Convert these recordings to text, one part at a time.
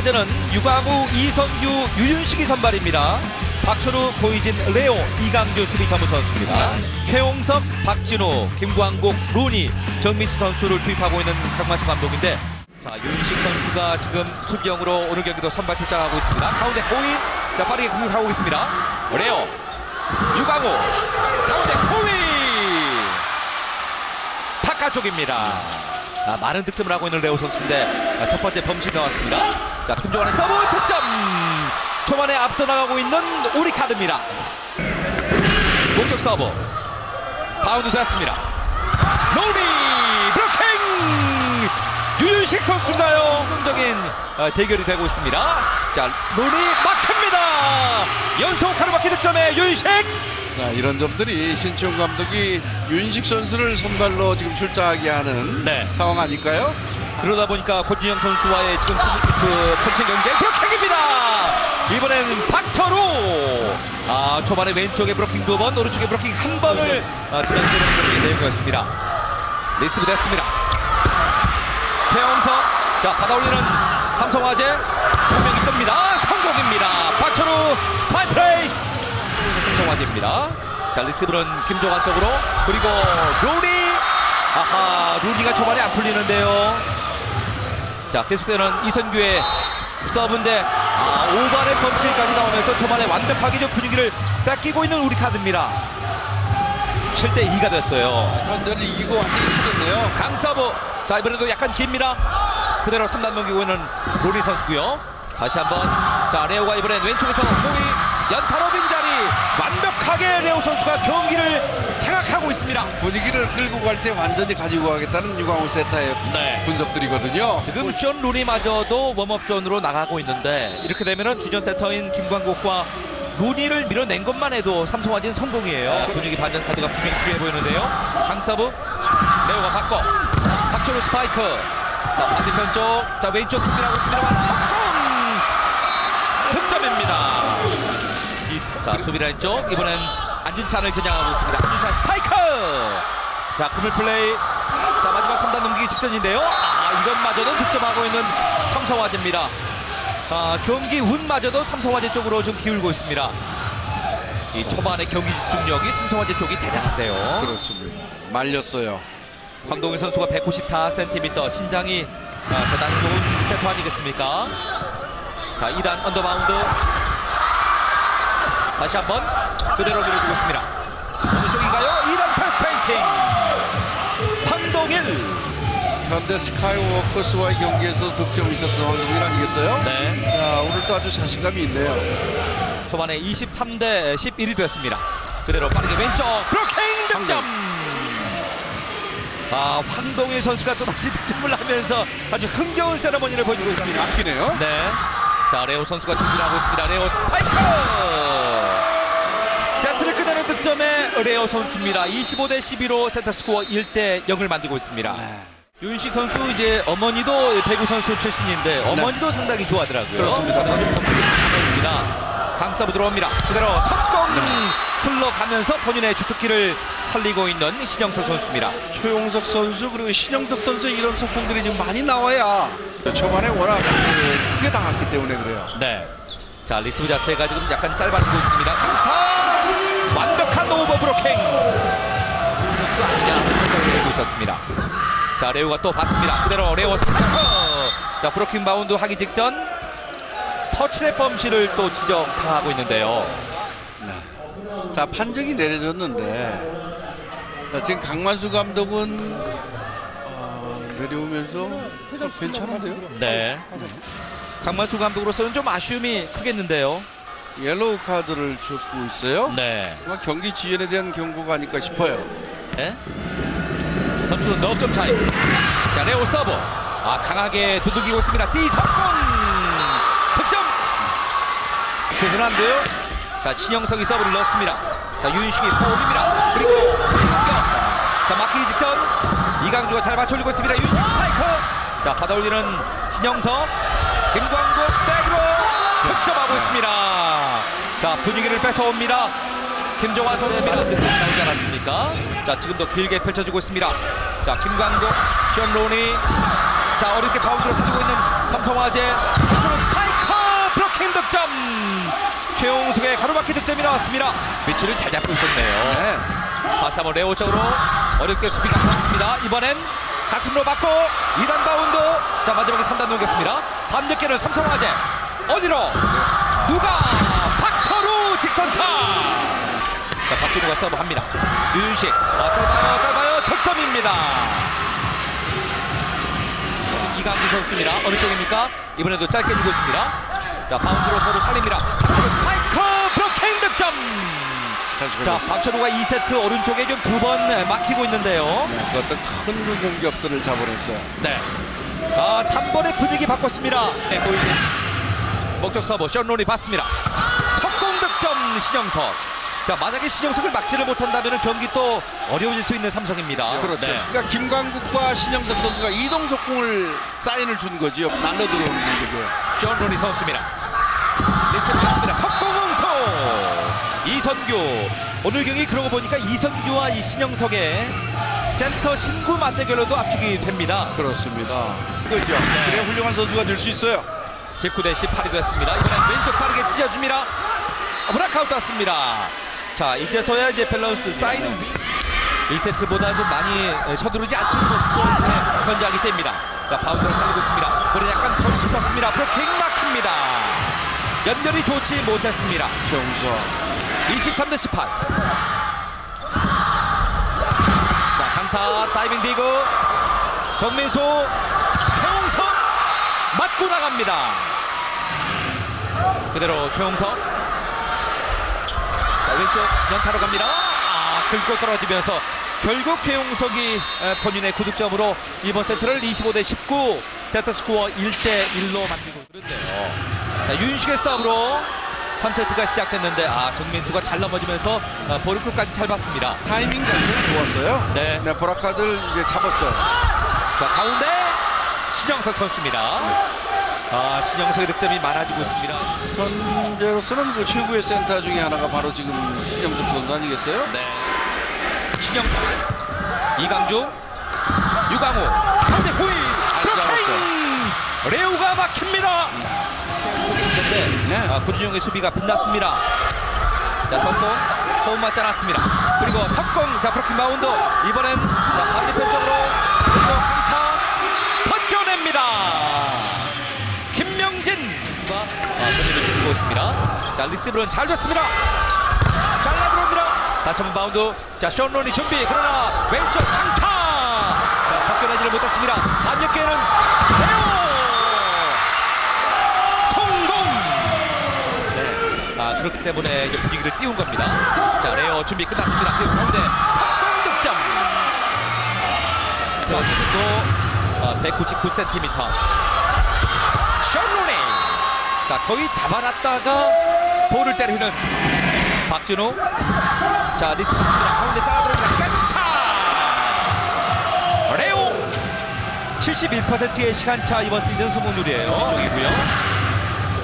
삼성화재는 유광우, 이선규, 유윤식이 선발입니다. 박철우, 고이진, 레오, 이강주 수비 전무 선수입니다. 최홍섭, 박진호, 김광국, 루니, 정미수 선수를 투입하고 있는 강만수 감독인데 자 유윤식 선수가 지금 수비형으로 오늘 경기도 선발 출장하고 있습니다. 가운데 호이 자 빠르게 공격하고 있습니다. 레오, 유광우, 가운데 호이 바깥쪽입니다. 아, 많은 득점을 하고 있는 레오 선수인데 아, 첫 번째 범실 나왔습니다. 자 김종환의 서브 득점. 초반에 앞서 나가고 있는 우리 카드입니다. 목적 서브 바운드 됐습니다. 노리 브로킹 유윤식 선수인가요? 긍정적인 어, 대결이 되고 있습니다. 자 노리 막힙니다. 연속 가로막기 득점에 유윤식. 자, 이런 점들이 신치용 감독이 윤식 선수를 선발로 지금 출장하게 하는 네. 상황 아닐까요? 그러다 보니까 권진영 선수와의 지금 수- 그 펀칭 경쟁 브로킹입니다. 이번에는 박철우. 아 초반에 왼쪽에 브로킹 두 번, 오른쪽에 브로킹 한 번을 아, 지난 세번 경기 내용이었습니다. 리스브 됐습니다. 최영석. 자 받아올리는 삼성화재 분명히 뜹니다. 아, 성공입니다. 박철우 파이플레이. 삼성화재입니다. 자 리스브는 김종환 쪽으로 그리고 로리. 아하 루니가 초반에 안 풀리는데요. 자 계속되는 이선규의 서브인데 아, 오반의 펀치까지 나오면서 초반에 완벽하게 좀 분위기를 뺏기고 있는 우리 카드입니다. 7대 2가 됐어요. 현재를 이기고 완전히 찾았네요. 강서브 자 이번에도 약간 깁니다. 그대로 3단 넘기고 있는 로니 선수고요. 다시 한번 자 레오가 이번엔 왼쪽에서 공이 연타로 빈자 리 완벽하게 레오 선수가 경기를 장악하고 있습니다. 분위기를 끌고 갈 때 완전히 가지고 가겠다는 유광호 세타의 네. 분석들이거든요. 지금 션 루니마저도 웜업전으로 나가고 있는데 이렇게 되면은 주전 세터인 김광국과 루니를 밀어낸 것만 해도 삼성화진 성공이에요. 분위기 반전 카드가 분명히 필요해 보이는데요. 강서브 레오가 바꿔 박철우 스파이크 자, 반대편 쪽, 자 왼쪽 준비하고 있습니다만 성 수비라인 쪽 이번엔 안준찬을 겨냥하고 있습니다. 안준찬 스파이크 자 그물 플레이 자 마지막 3단 넘기기 직전인데요. 아 이것마저도 득점하고 있는 삼성화재입니다. 아 경기 운마저도 삼성화재 쪽으로 좀 기울고 있습니다. 이 초반의 경기 집중력이 삼성화재 쪽이 대단한데요. 그렇습니다. 말렸어요. 황동희 선수가 194cm 신장이 아, 대단히 좋은 세터 아니겠습니까? 자 2단 언더바운드 다시 한번 그대로 밀어주고 있습니다. 어느 쪽인가요? 2단 패스 페인팅 황동일 현대 스카이워커스와의 경기에서 득점이 있었던 황동일 아니겠어요? 네 자, 오늘도 아주 자신감이 있네요. 초반에 23대 11이 됐습니다. 그대로 빠르게 왼쪽 브로킹 득점. 아 황동일 선수가 또 다시 득점을 하면서 아주 흥겨운 세레머니를 보여주고 있습니다. 아끼네요. 네. 자 레오 선수가 준비를 하고 있습니다. 레오 스파이크. 세트를 그대로 득점해 레오 선수입니다. 25대 12로 세트 스코어 1대 0을 만들고 있습니다. 네. 윤식 선수 이제 어머니도 배구 선수 출신인데 어머니도 상당히 좋아하더라고요. 그렇습니다. 입니다 강서부 들어옵니다. 그대로 석공 흘러가면서 본인의 주특기를 살리고 있는 신영석 선수입니다. 최용석 선수 그리고 신영석 선수 이런 소품들이 지금 많이 나와야 초반에 워낙 그 크게 당했기 때문에 그래요. 네. 자 리스브 자체가 지금 약간 짧아지고 있습니다. 강타 완벽한 오버 브로킹. 이 선수가 아니냐 생각이 들고 있었습니다. 자 레오가 또 봤습니다. 그대로 레오 스파이크. 자 브로킹 바운드 하기 직전 터치넷 범실을 또 지적하고 있는데요. 네. 자 판정이 내려졌는데 자, 지금 강만수 감독은 어, 내려오면서 어, 괜찮은데요? 네. 강만수 감독으로서는 좀 아쉬움이 크겠는데요. 옐로우 카드를 줬고 있어요. 네. 아마 경기 지연에 대한 경고가 아닐까 싶어요. 네. 점수는 넉점 차이. 자, 레오 서브. 아, 강하게 두들기고 있습니다. C 성공! 득점! 계산한데요? 자, 신영석이 서브를 넣었습니다. 자, 윤식이 포입니다. 그리고 공격. 자, 막히기 직전. 이강주가 잘 맞춰주고 있습니다. 윤식 스파이크. 자, 받아올리는 신영석. 김광국 백으로 득점하고 있습니다. 자, 분위기를 뺏어옵니다. 김종환 선수입니다. 득점 나오지 않았습니까? 자, 지금도 길게 펼쳐주고 있습니다. 자, 김광국, 션로니. 자, 어렵게 바운드를 살리고 있는 삼성화재. 스파이커 블로킹 득점. 최용석의 가로막기 득점이 나왔습니다. 위치를 잘 잡고 있었네요. 네. 다시 한번 레오 쪽으로 어렵게 수비가 나왔습니다. 이번엔 가슴으로 맞고 2단 바운드. 자, 마지막에 3단 넘겼습니다. 밤늦게는 삼성화재. 어디로? 누가? 박철우 직선 타! 자, 박준우가 서브 합니다. 유윤식. 아, 짧아요, 짧아요. 득점입니다. 이강기 선수입니다. 어느 쪽입니까? 이번에도 짧게 주고 있습니다. 자, 바운드로 서로 살립니다. 스파이커 브로킹 득점! 자, 보죠. 박철우가 2세트 오른쪽에 좀 두 번 막히고 있는데요. 네, 그 어떤 큰 공격들을 잡아냈어요. 네. 아, 단번에 분위기 바꿨습니다. 네, 보이는 목적 서버 션론이 받습니다. 신영석. 자, 만약에 신영석을 막지를 못한다면 경기 또 어려워질 수 있는 삼성입니다. 그렇죠. 네. 그러니까 김광국과 신영석 선수가 이동 속공을 사인을 준 거지요. 날려 들어오는 공격이에요. 션론이 선수입니다. 리스트 받습니다. 석공응소 이선규. 오늘 경기 그러고 보니까 이선규와 이 신영석의 센터 신구 맞대결로도 압축이 됩니다. 그렇습니다. 그죠. 그래야 훌륭한 선수가 될 수 있어요. 19대 18이 됐습니다. 이번엔 왼쪽 빠르게 찢어줍니다. 아, 브라카웃 왔습니다. 자, 이제서야 이제 밸런스 사이드 위 1세트보다 좀 많이 에, 서두르지 않고 있는 모습도 견제하기 때문입니다. 자, 바운드를 살리고 있습니다. 그래 약간 거리 붙었습니다. 브로킹 막힙니다. 연결이 좋지 못했습니다. 정서. 23대 18. 자, 강타 다이빙 디그 정민수 최홍석 맞고 나갑니다. 그대로 최홍석 자, 왼쪽 연타로 갑니다. 아, 긁고 떨어지면서 결국 최용석이 에, 본인의 구득점으로 이번 세트를 25대 19 세트 스코어 1대 1로 만들고 있는데요. 자, 윤식의 싸움으로 3세트가 시작됐는데 아 정민수가 잘 넘어지면서 아, 볼을 끝까지 잘 봤습니다. 타이밍 자체는 좋았어요. 네. 네, 보라카드를 이제 잡았어요. 자 가운데 신영석 선수입니다. 아 신영석의 득점이 많아지고 있습니다. 현재로서는 그 최고의 센터 중에 하나가 바로 지금 신영석 선수 아니겠어요? 네. 신영석, 이강중, 유강호, 가운데 호이, 브로킹! 레오가 막힙니다. 근데 네. 아, 구준영의 수비가 빛났습니다. 자 성공, 호흡 맞지 않았습니다. 그리고 석공, 자 브로킹 마운드 이번엔 자, 반대편 쪽으로 아, 본인을 지키고 있습니다. 자 리시브는 잘 줬습니다. 잘라 들어옵니다. 다시 한번 바운드. 자, 션론이 준비. 그러나 왼쪽 강타. 자, 벗겨내지를 못했습니다. 반격기에는 레오. 성공. 네. 아, 그렇기 때문에 이제 분위기를 띄운 겁니다. 자, 레오 준비 끝났습니다. 그리고 가운데 성공 득점. 자, 어쨌든 또 199cm. 자, 거의 잡아놨다가 볼을 때리는 박진우. 자, 리스크입니다. 가운데 잘라 들어옵니다. 차 레오! 71%의 시간차 이번 시즌 성공률이에요. 이쪽이고요.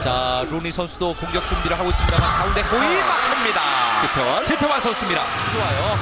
자, 로니 선수도 공격 준비를 하고 있습니다만 가운데 고이 막힙니다. 지태환. 지태환 선수입니다. 좋아요.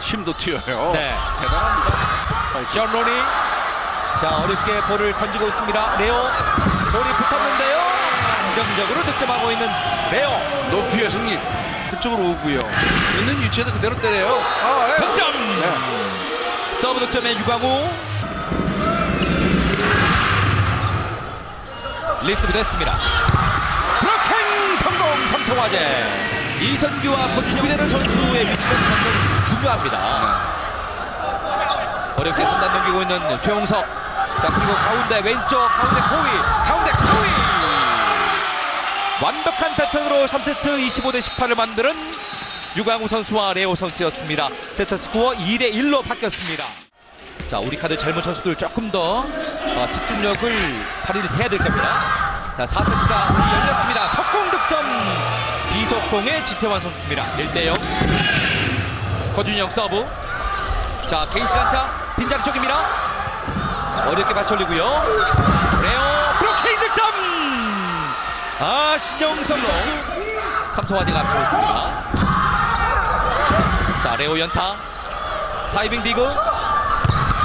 힘도 튀어요. 네. 대단합니다. 션 로니. 자, 어렵게 볼을 던지고 있습니다. 레오. 볼이 붙었는데요. 안정적으로 득점하고 있는 레오. 높이의 승리. 그쪽으로 오고요. 있는 위치에서 그대로 때려요. 아, 예. 득점! 네. 서브 득점에 유광우 리스브 됐습니다 브로킹 성공 삼성화재 이선규와 고준혁이 되는 선수의 위치는 굉장히 중요합니다 어렵게 순간 넘기고 있는 최용석 자 그리고 가운데 왼쪽 가운데 코위 가운데 코위 완벽한 패턴으로 3세트 25대 18을 만드는 유광우 선수와 레오 선수였습니다. 세트 스코어 2대 1로 바뀌었습니다. 자, 우리 카드 젊은 선수들 조금 더 어, 집중력을 발휘를 해야 될 겁니다. 자, 4세트가 열렸습니다. 석공 득점 이석공의 지태환 선수입니다. 1대 0. 거준영 서브. 자, 개인 시간차 빈자리 쪽입니다. 어렵게 맞춰리고요. 아, 신영석 선수 삼성화재가 앞서고 있습니다. 자, 레오 연타. 타이빙 디그.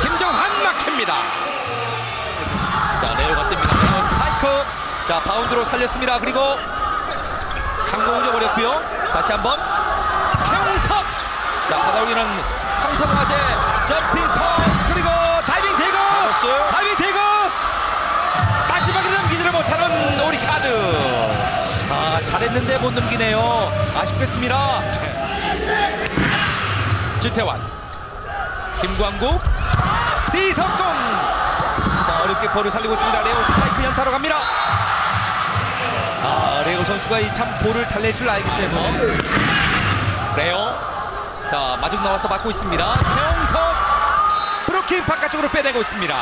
김정한 막힙니다. 레오가 뜹니다. 레오 스파이크. 자, 바운드로 살렸습니다. 그리고 강공을 버렸고요. 다시 한번 최웅석. 자, 받아올리는 삼성화재 점핑 토스 그리고 다이빙. 잡았어요? 다이빙 대그. 못하는 오리 카드. 아, 잘했는데 못 넘기네요. 아쉽겠습니다. 주태환. 김광국. 스티 성공. 자, 어렵게 볼을 살리고 있습니다. 레오 스파이크 연타로 갑니다. 아, 레오 선수가 이 참 볼을 달랠 줄 알기 때문에. 레오. 자, 마중 나와서 맞고 있습니다. 최영석. 브로킹 바깥쪽으로 빼내고 있습니다.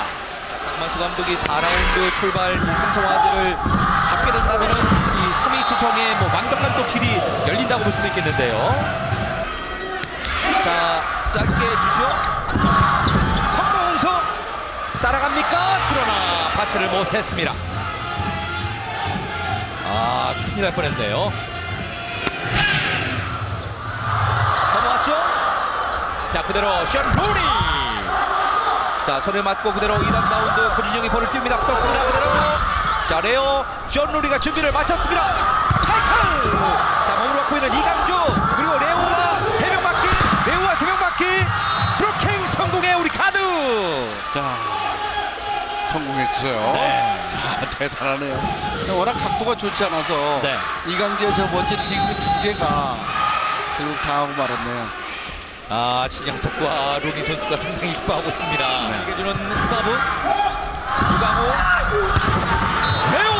박만수 감독이 4라운드 출발 이 삼성화재를 잡게 된다면은 이 3위 투성의 뭐 완벽한 또 길이 열린다고 볼 수도 있겠는데요. 자, 짧게 주죠. 성공수 따라갑니까? 그러나 파츠를 못했습니다. 아, 큰일 날 뻔했네요. 넘어왔죠? 자, 그대로 션 루니. 자, 손을 맞고 그대로 2단 바운드 고진영이 볼을 띄웁니다. 붙었습니다. 그대로. 자, 레오 션 루니가 준비를 마쳤습니다. 스파이크! 자, 몸을 맞고 있는 이강주. 그리고 레오와 세명 맞기. 레오와 세명 맞기. 브로킹 성공의 우리 카드. 자, 성공했어요. 네. 자, 대단하네요. 워낙 각도가 좋지 않아서 네. 저 멋진 디그 두 개가 결국 당하고 말았네요. 아, 신영석과 루니 선수가 상당히 기뻐하고 있습니다. 네. 이게 주는 서브. 유강호. 레오!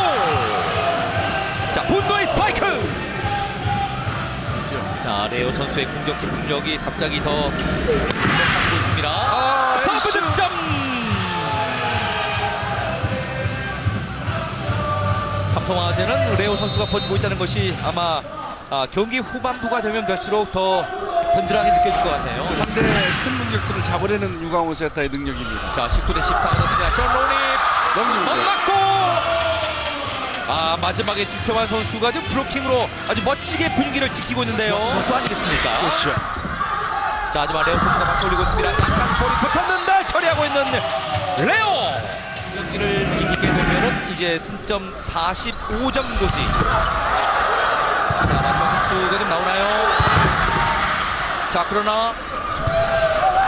자, 본도의 스파이크! 자, 레오 선수의 공격 집중력이 갑자기 더 높아지고 있습니다. 아, 서브. 득점! 삼성화재는 레오 선수가 버티고 있다는 것이 아마 아, 경기 후반부가 되면 될수록 더 든든하게 느껴질 것 같네요. 상대 큰 능력들을 잡아내는 유강호 세터의 능력입니다. 자, 19대 14 하셨습니다. 션 로니. 맞고 아 마지막에 지태환 선수가 지금 브로킹으로 아주 멋지게 분위기를 지키고 있는데요. 선수 아니겠습니까? 그렇죠. 자, 하지만 레오 선수가 맞춰 올리고 있습니다. 약간 볼이 붙었는데 처리하고 있는 레오! 경기를 이기게 되면 은 이제 승점 45점 고지. 자, 그러나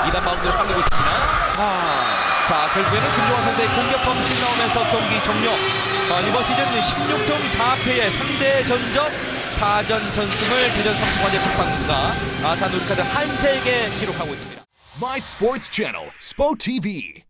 2단 바운드를 살리고 있습니다. 아, 자, 결국에는 김종환 선수의 공격 범실 나오면서 경기 종료. 어, 이번 시즌 16승 4패의 3대 전적 4전 전승을 대전 삼성화재 빅방스가 아산 우리카드 한세에게 기록하고 있습니다. My Sports Channel, SPO TV.